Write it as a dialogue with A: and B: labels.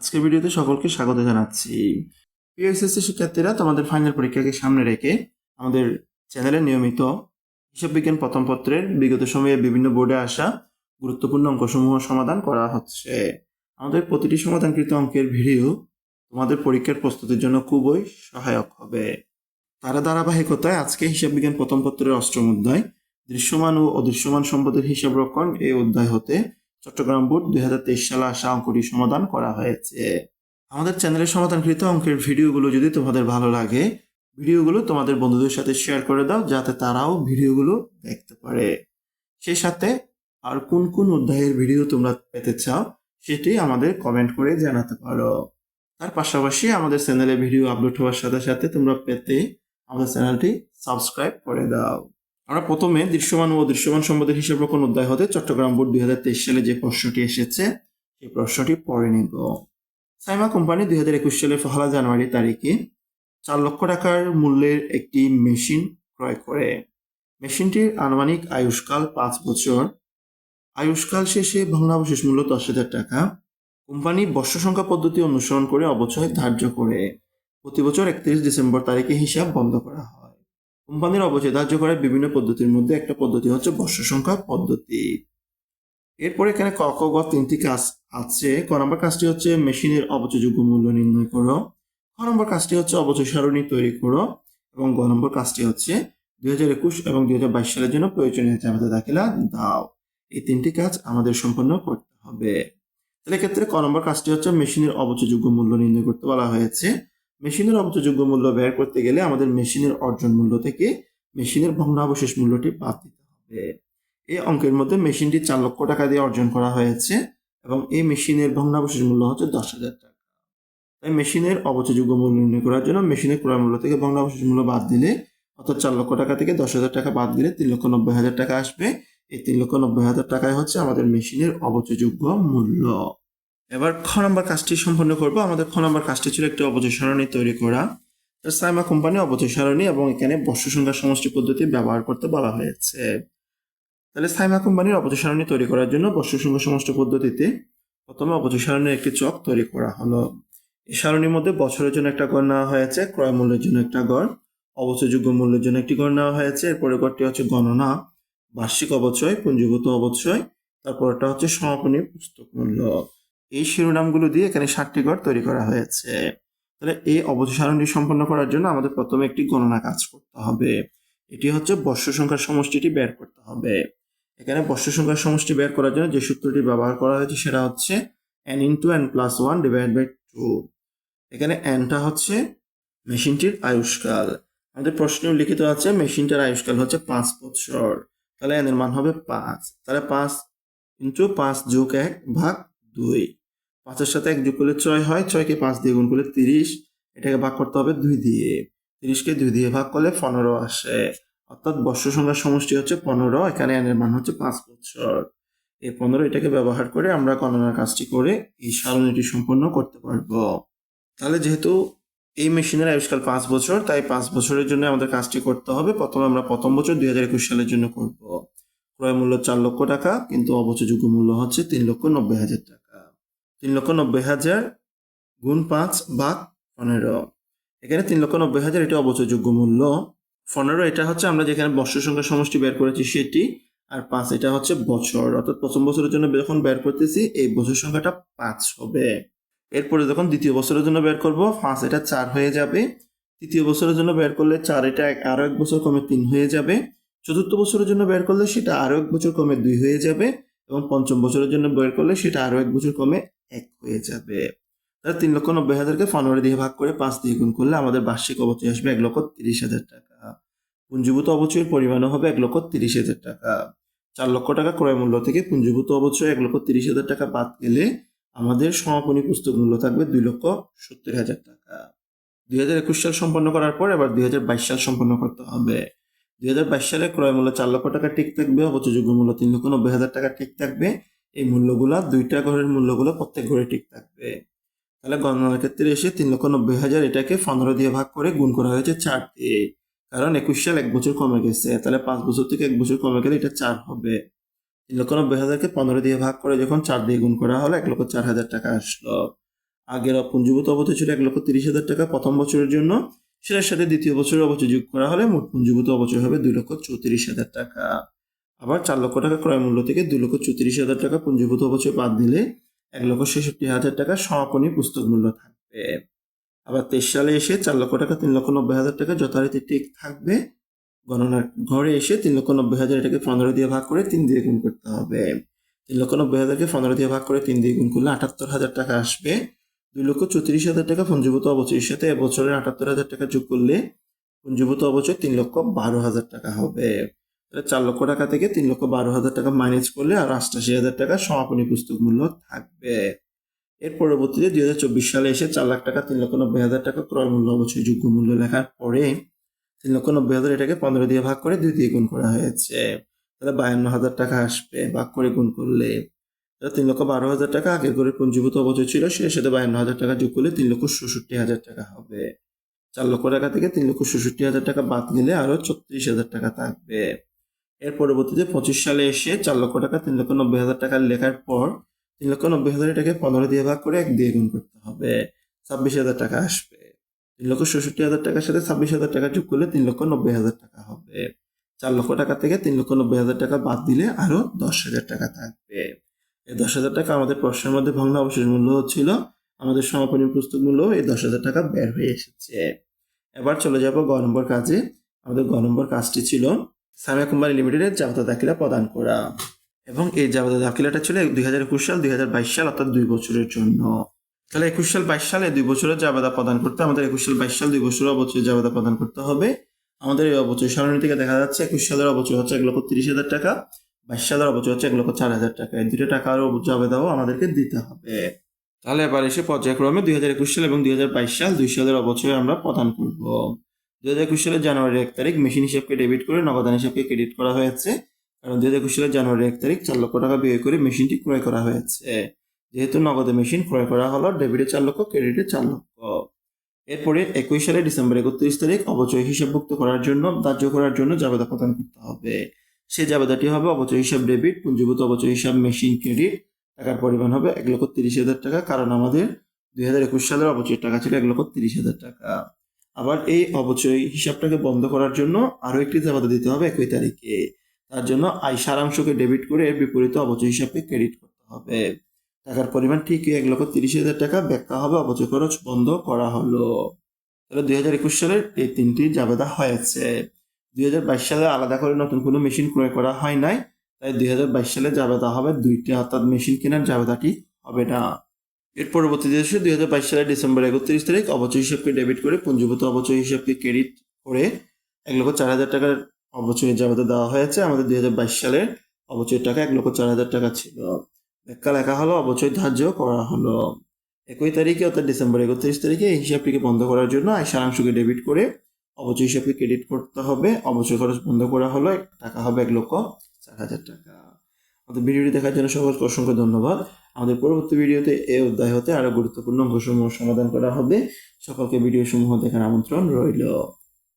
A: আজকের ভিডিওতে সকলকে স্বাগত জানাচ্ছি। প্রিয় এসএসসি শিক্ষার্থীরা তোমাদের ফাইনাল পরীক্ষাকে সামনে রেখে আমাদের চ্যানেলে নিয়মিত হিসাব বিজ্ঞান প্রথম পত্রের বিগত সময়ে বিভিন্ন বোর্ডে আসা গুরুত্বপূর্ণ অঙ্কসমূহ সমাধান করা হচ্ছে। আমাদের প্রতিটি সমাধানকৃত অঙ্কের ভিডিও তোমাদের পরীক্ষার প্রস্তুতির জন্য খুবই সহায়ক হবে। তারা ধারাবাহিকতায় আজকে হিসাব বিজ্ঞান প্রথম পত্রের অষ্টম অধ্যায়, দৃশ্যমান ও অদৃশ্যমান সম্পদের হিসাব রক্ষণ এই অধ্যায় হতে চট্টগ্রাম বোর্ড দুই সালে আসা অঙ্কটি সমাধান করা হয়েছে। আমাদের চ্যানেলে সমাধানকৃত অঙ্কের ভিডিওগুলো যদি তোমাদের ভালো লাগে, ভিডিওগুলো তোমাদের বন্ধুদের সাথে শেয়ার করে দাও, যাতে তারাও ভিডিওগুলো দেখতে পারে। সেই সাথে আর কোন কোন অধ্যায়ের ভিডিও তোমরা পেতে চাও, সেটি আমাদের কমেন্ট করে জানাতে পারো। তার পাশাপাশি আমাদের চ্যানেলে ভিডিও আপলোড হওয়ার সাথে সাথে তোমরা পেতে আমাদের চ্যানেলটি সাবস্ক্রাইব করে দাও। আমরা প্রথমে দৃশ্যমান ও অদৃশ্যমান সম্পদের হিসাব রক্ষণ অধ্যায় হতে চট্টগ্রাম বোর্ড দুই হাজার তেইশ সালে যে প্রশ্নটি এসেছে, সেই প্রশ্নটি পড়ে নিব। সাইমা কোম্পানি দুই হাজার একুশ সালের পহেলা জানুয়ারি তারিখে চার লক্ষ টাকার মূল্যের একটি মেশিন ক্রয় করে। মেশিনটির আনুমানিক আয়ুষ্কাল পাঁচ বছর। আয়ুষ্কাল শেষে ভগ্নাবশেষ মূল্য দশ হাজার টাকা। কোম্পানি বর্ষ সংখ্যা পদ্ধতি অনুসরণ করে অবচয় ধার্য করে। প্রতি বছর একত্রিশ ডিসেম্বর তারিখে হিসাব বন্ধ করা হয়। কোম্পানির অবচয় ধার্য করার বিভিন্ন পদ্ধতির মধ্যে একটা পদ্ধতি হচ্ছে বর্ষ সংখ্যা পদ্ধতি। এরপর এখানে ক ক তিনটি কাজ আছে। ক নম্বর কাজটি হচ্ছে মেশিনের অবচয়যোগ্য মূল্য নির্ণয় করো। খ নম্বর কাজটি হচ্ছে অবচয় সারণী তৈরি করো এবং গ নম্বর কাজটি হচ্ছে দুই হাজার একুশ এবং দুই হাজার বাইশ সালের জন্য প্রয়োজনীয় জামাতে দাখিলা দাও। এই তিনটি কাজ আমাদের সম্পন্ন করতে হবে। তাহলে ক্ষেত্রে ক নম্বর কাজটি হচ্ছে মেশিনের অবচয়যোগ্য মূল্য নির্ণয় করতে বলা হয়েছে। মেশিনের অবচয়যোগ্য মূল্য ব্যয় করতে গেলে আমাদের মেশিনের অর্জন মূল্য থেকে মেশিনের ভগ্নাবশেষ মূল্যটি বাদ দিতে হবে। এই অঙ্কের মধ্যে মেশিনটি চার লক্ষ টাকা দিয়ে অর্জন করা হয়েছে এবং এই মেশিনের ভগ্নাবশেষ মূল্য হচ্ছে দশ হাজার টাকা। তাই মেশিনের অবচয়যোগ্য মূল্য নির্ণয় করার জন্য মেশিনের ক্রয় মূল্য থেকে ভগ্নাবশেষ মূল্য বাদ দিলে অর্থাৎ চার লক্ষ টাকা থেকে দশ হাজার টাকা বাদ দিলে তিন লক্ষ নব্বই হাজার টাকা আসবে। এই তিন লক্ষ নব্বই হাজার টাকায় হচ্ছে আমাদের মেশিনের অবচয়যোগ্য মূল্য। এবার খ নম্বর কাজটি সম্পন্ন করব। আমাদের খ নম্বর কাজটি ছিল একটি অবচয় সারণী তৈরি করা। সাইমা কোম্পানি অবচয় সারণী এবং এখানে বর্ষ সংখ্যা সমষ্টি পদ্ধতি ব্যবহার করতে বলা হয়েছে। তাহলে সাইমা কোম্পানির অবচয় সারণী তৈরি করার জন্য বর্ষ সংখ্যা সমষ্টি পদ্ধতিতে প্রথমে অবচয় সারণীর একটি চক তৈরি করা হলো। এই সারণীর মধ্যে বছরের জন্য একটা গড় নেওয়া হয়েছে, ক্রয় মূল্যের জন্য একটা গড়, অবচয়যোগ্য মূল্যের জন্য একটি গড় নেওয়া হয়েছে এরপরে গড়টি হচ্ছে গণনা, বার্ষিক অবচয়, পুঞ্জীভূত অবচয়, তারপরটা হচ্ছে সমাপনী পুস্তক মূল্য। এই শিরোনামগুলো দিয়ে এখানে সাতটি গড় তৈরি করা হয়েছে। তাহলে এই অবধি সারণী সম্পন্ন করার জন্য আমাদের প্রথমে একটি গণনা কাজ করতে হবে। এটি হচ্ছে বর্ষ সংখ্যার সমষ্টিটি বের করতে হবে। এখানে বর্ষ সংখ্যার সমষ্টি বের করার জন্য যে সূত্রটি ব্যবহার করা হয়েছে সেটা হচ্ছে n into n plus one divide by two এখানে এনটা হচ্ছে মেশিনটির আয়ুষ্কাল। আমাদের প্রশ্নে লিখিত আছে মেশিনটার আয়ুষ্কাল হচ্ছে পাঁচ বছর তাহলে এন এর মান হবে পাঁচ। তাহলে পাঁচ ইন্টু পাঁচ যোগ এক ভাগ দুই। পাঁচের সাথে এক যোগ করলে ছয় হয়, ছয়কে পাঁচ দিয়ে গুণ করলে তিরিশ। এটাকে ভাগ করতে হবে দুই দিয়ে। তিরিশকে দুই দিয়ে ভাগ করলে পনেরো আসে। অর্থাৎ বর্ষ সংখ্যার সমষ্টি হচ্ছে পনেরো, এখানে এনের মান হচ্ছে পাঁচ বছর এই পনেরো এটাকে ব্যবহার করে আমরা গণনার কাজটি করে এই সারণীটি সম্পন্ন করতে পারব। তাহলে যেহেতু এই মেশিনের আবিষ্কার পাঁচ বছর, তাই পাঁচ বছরের জন্য আমাদের কাজটি করতে হবে। প্রথমে আমরা প্রথম বছর দুই হাজার একুশ সালের জন্য করব। ক্রয় মূল্য চার লক্ষ টাকা, কিন্তু অবচযোগ্য মূল্য হচ্ছে তিন লক্ষ নব্বই হাজার টাকা। তিন লক্ষ নব্বই হাজার গুণ পাঁচ ভাগ পনেরো। এখানে তিন লক্ষ নব্বই হাজার এটা অবচয়যোগ্য মূল্য। পনেরো এটা হচ্ছে আমরা যেখানে বর্ষ সংখ্যা সমষ্টি বের করেছি সেটি, আর পাঁচ এটা হচ্ছে বছর। অর্থাৎ প্রথম বছরের জন্য যখন বের করতেছি, এই বছর সংখ্যাটা পাঁচ হবে। এরপরে যখন দ্বিতীয় বছরের জন্য বের করব, পাঁচ এটা চার হয়ে যাবে। তৃতীয় বছরের জন্য বের করলে চার এটা এক- আরও এক বছর কমে তিন হয়ে যাবে। চতুর্থ বছরের জন্য বের করলে সেটা আরও এক বছর কমে দুই হয়ে যাবে। এবং পঞ্চম বছরের জন্য বের করলে সেটা আরও এক বছর কমে এক হয়ে যাবে। তাহলে তিন লক্ষ নব্বই হাজারকে পনেরো দিয়ে ভাগ করে পাঁচ দিয়ে গুণ করলে আমাদের বার্ষিক অবচয় আসবে এক লক্ষ তিরিশ হাজার টাকা। পুঞ্জীভূত অবচয়ের পরিমাণও হবে এক লক্ষ তিরিশ হাজার টাকা। চার লক্ষ টাকা ক্রয় মূল্য থেকে পুঞ্জীভূত অবচয় এক লক্ষ তিরিশ হাজার টাকা বাদ গেলে আমাদের সমাপনী পুস্তক মূল্য থাকবে দুই লক্ষ সত্তর হাজার টাকা। দুই হাজার একুশ সাল সম্পন্ন করার পর এবার দুই হাজার বাইশ সাল সম্পন্ন করতে হবে। দুই হাজার বাইশ সালে ক্রয় মূল্য চার লক্ষ টাকা ঠিক থাকবে অবচযোগ্য মূল্য তিন লক্ষ নব্বই হাজার টাকা ঠিক থাকবে। এই মূল্যগুলো, দুইটা ঘরের মূল্যগুলো প্রত্যেক ঘরে ঠিক থাকবে। তাহলে গণনার ক্ষেত্রে এসে তিন লক্ষ নব্বই হাজার এটাকে পনেরো দিয়ে ভাগ করে গুণ করা হয়েছে চার দিয়ে। কারণ একুশ সাল এক বছর কমে গেছে, তাহলে পাঁচ বছর থেকে এক বছর কমে গেলে এটা চার হবে। তিন লক্ষ নব্বই হাজারকে পনেরো দিয়ে ভাগ করে যখন চার দিয়ে গুণ করা হলো, এক লক্ষ চার হাজার টাকা আসলো। আগের পুঞ্জীভূত অবচয় ছিল এক লক্ষ তিরিশ হাজার টাকা প্রথম বছরের জন্য। সেটার সাথে দ্বিতীয় বছরের অবচয় যোগ করা হলে মোট পুঞ্জীভূত অবচয় হবে দুই লক্ষ চৌত্রিশ হাজার টাকা। আবার চার লক্ষ টাকা ক্রয় মূল্য থেকে দুই লক্ষ চৌত্রিশ হাজার টাকা পুঞ্জীভূত অবচয় বাদ দিলে এক লক্ষ ছেষট্টি হাজার টাকা সমাপনী পুস্তক মূল্য থাকবে। আবার তেইশ সালে এসে চার লক্ষ টাকা, তিন লক্ষ নব্বই হাজার টাকা যথারীতি ঠিক থাকবে। গণনার ঘরে এসে তিন লক্ষ নব্বই হাজার এটাকে পনেরো দিয়ে ভাগ করে তিন দিয়ে গুণ করতে হবে। তিন লক্ষ নব্বই হাজারকে পনেরো দিয়ে ভাগ করে তিন দিয়ে গুণ করলে আটাত্তর হাজার টাকা আসবে। দুই লক্ষ চৌত্রিশ হাজার টাকা পঞ্জীভূত অবচয়ের সাথে এবছরের আটাত্তর হাজার টাকা যোগ করলে পঞ্জীভূত অবচয় তিন লক্ষ বারো হাজার টাকা হবে। চার লক্ষ টাকা থেকে তিন লক্ষ বারো হাজার টাকা মাইনাস করলে আর অষ্টাশি হাজার টাকা সমাপনী পুস্তক মূল্য থাকবে। এর পরবর্তীতে দুই হাজার চব্বিশ সালে এসে চার লাখ টাকা, তিন লক্ষ নব্বই হাজার টাকা ক্রয় মূল্য অবশ্যই যোগ্য মূল্য লেখার পরে তিন লক্ষ নব্বই হাজার এটাকে পনেরো দিয়ে ভাগ করে দুই দিয়ে গুণ করা হয়েছে। তাহলে বায়ান্ন হাজার টাকা আসবে, ভাগ করে গুণ করলে তিন লক্ষ বারো হাজার টাকা আগের করে পঞ্জীভূত অবচয় ছিল সে সাথে বায়ান্ন হাজার টাকা যোগ করলে তিন লক্ষ ষষট্টি হাজার টাকা হবে চার লক্ষ টাকা থেকে তিন লক্ষ ষষট্টি হাজার টাকা বাদ দিলে আরও ছত্রিশ হাজার টাকা থাকবে এর পরবর্তীতে পঁচিশ সালে এসে চার লক্ষ টাকা তিন লক্ষ নব্বই হাজার টাকা লেখার পর তিন লক্ষ নব্বই হাজার টাকা পনেরো দিয়ে ভাগ করে এক দিয়ে গুণ করতে হবে ছাব্বিশ হাজার টাকা আসবে তিন লক্ষ ষষট্টি হাজার টাকার সাথে ছাব্বিশ হাজার টাকা যোগ করলে তিন লক্ষ নব্বই হাজার টাকা হবে চার লক্ষ টাকা থেকে তিন লক্ষ নব্বই হাজার টাকা বাদ দিলে আরও দশ হাজার টাকা থাকবে এই দশ হাজার টাকা আমাদের প্রশ্নের মধ্যে ভগ্ন অবশেষ মূল্য হচ্ছিল, আমাদের সমাপনী পুস্তক মূল্য এই দশ হাজার টাকা বের হয়ে এসেছে। এবার চলে যাব গ নম্বর কাজে। আমাদের গ নম্বর কাজটি ছিল সামিয়া কোম্পানি লিমিটেডের জাবতা দাখিলা প্রদান করা এবং এই জাবতা দাখিলাটা ছিল দুই হাজার একুশ সাল, দুই হাজার বাইশ সাল, অর্থাৎ দুই বছরের জন্য। তাহলে একুশ সাল, বাইশ সালে দুই বছরের জাবেদা প্রদান করতে আমাদের একুশ সাল, বাইশ সাল দুই বছরের অবচয় জাবেদা প্রদান করতে হবে। আমাদের এই অবচয় সারণী থেকে দেখা যাচ্ছে, একুশ সালের অবচয় হচ্ছে এক লক্ষ তিরিশ হাজার টাকা। বাইশ সালের অবচয় হচ্ছে এক লক্ষ চার হাজার টাকা। এই দুটো টাকার জাবেদাও আমাদেরকে দিতে হবে। তাহলে এবার এসে পর্যায়ক্রমে দুই হাজার একুশ সাল এবং দুই হাজার বাইশ সাল দুই সালের অবচয় আমরা প্রদান করব। দুই হাজার একুশ সালের জানুয়ারি এক তারিখ মেশিন হিসাবকে ডেবিট করে নগদান হিসাবকে ক্রেডিট করা হয়েছে। কারণ দুই হাজার একুশ সালের জানুয়ারি এক তারিখ চার লক্ষ টাকা ব্যয় করে মেশিনটি ক্রয় করা হয়েছে। যেহেতু নগদে মেশিন ক্রয় করা হলো, ডেবিটে চার লক্ষ, ক্রেডিটে চার লক্ষ। এরপরে একুশ সালে ডিসেম্বর একত্রিশ তারিখ অবচয় হিসাবভুক্ত করার জন্য, ধার্য করার জন্য জাবেদা প্রদান করতে হবে। সেই জাবেদাটি হবে অবচয় হিসাব ডেবিট পুঞ্জীভূত অবচয় হিসাব মেশিন ক্রেডিট টাকার পরিমাণ হবে এক লক্ষ তিরিশ হাজার টাকা, কারণ আমাদের দুই হাজার একুশ সালের অবচয়ের টাকা ছিল এক লক্ষ তিরিশ হাজার টাকা। আবার এই অবচয় হিসাবটাকে বন্ধ করার জন্য আরও একটি জাবেদা দিতে হবে একই তারিখে। তার জন্য আয় সারাংশকে ডেবিট করে বিপরীতে অবচয় হিসাবকে ক্রেডিট করতে হবে। টাকার পরিমাণ ঠিকই এক লক্ষ তিরিশ হাজার টাকা, ব্যাখ্যা হবে অবচয় খরচ বন্ধ করা হলো। তাহলে দুই হাজার একুশ সালের এই তিনটি জাবেদা হয়েছে। দুই হাজার বাইশ সালে আলাদা করে নতুন কোনো মেশিন ক্রয় করা হয় নাই। তাই দুই হাজার বাইশ সালে জাবেদা হবে। দুইটি অর্থাৎ মেশিন কেনার জাবেদাটি হবে না। এর পরবর্তীতে এসে দুই সালের ডিসেম্বর একত্রিশ তারিখ অবচয় হিসাবকে ডেবিট করে পুঞ্জীভূত অবচয় হিসাবকে ক্রেডিট করে এক লক্ষ চার হাজার টাকার অবচয়ের জাবেদা দেওয়া হয়েছে। আমাদের দুই হাজার বাইশ সালের অবচয়ের টাকা এক লক্ষ চার হাজার টাকা ছিল। ব্যাখ্যা লেখা হলো, অবচয় ধার্য করা হলো। একই তারিখে অর্থাৎ ডিসেম্বর একত্রিশ তারিখে এই হিসাবটিকে বন্ধ করার জন্য আয় সারাংশকে ডেবিট করে অবচয় হিসাবে ক্রেডিট করতে হবে, অবচয় খরচ বন্ধ করা হলো, টাকা হবে এক লক্ষ চার হাজার টাকা। আমাদের ভিডিওটি দেখার জন্য সকল অসংখ্য ধন্যবাদ। আমাদের পরবর্তী ভিডিওতে এ অধ্যায় হতে আরও গুরুত্বপূর্ণ অঙ্কসমূহ সমাধান করা হবে। সকলকে ভিডিও সমূহ দেখার আমন্ত্রণ রইল।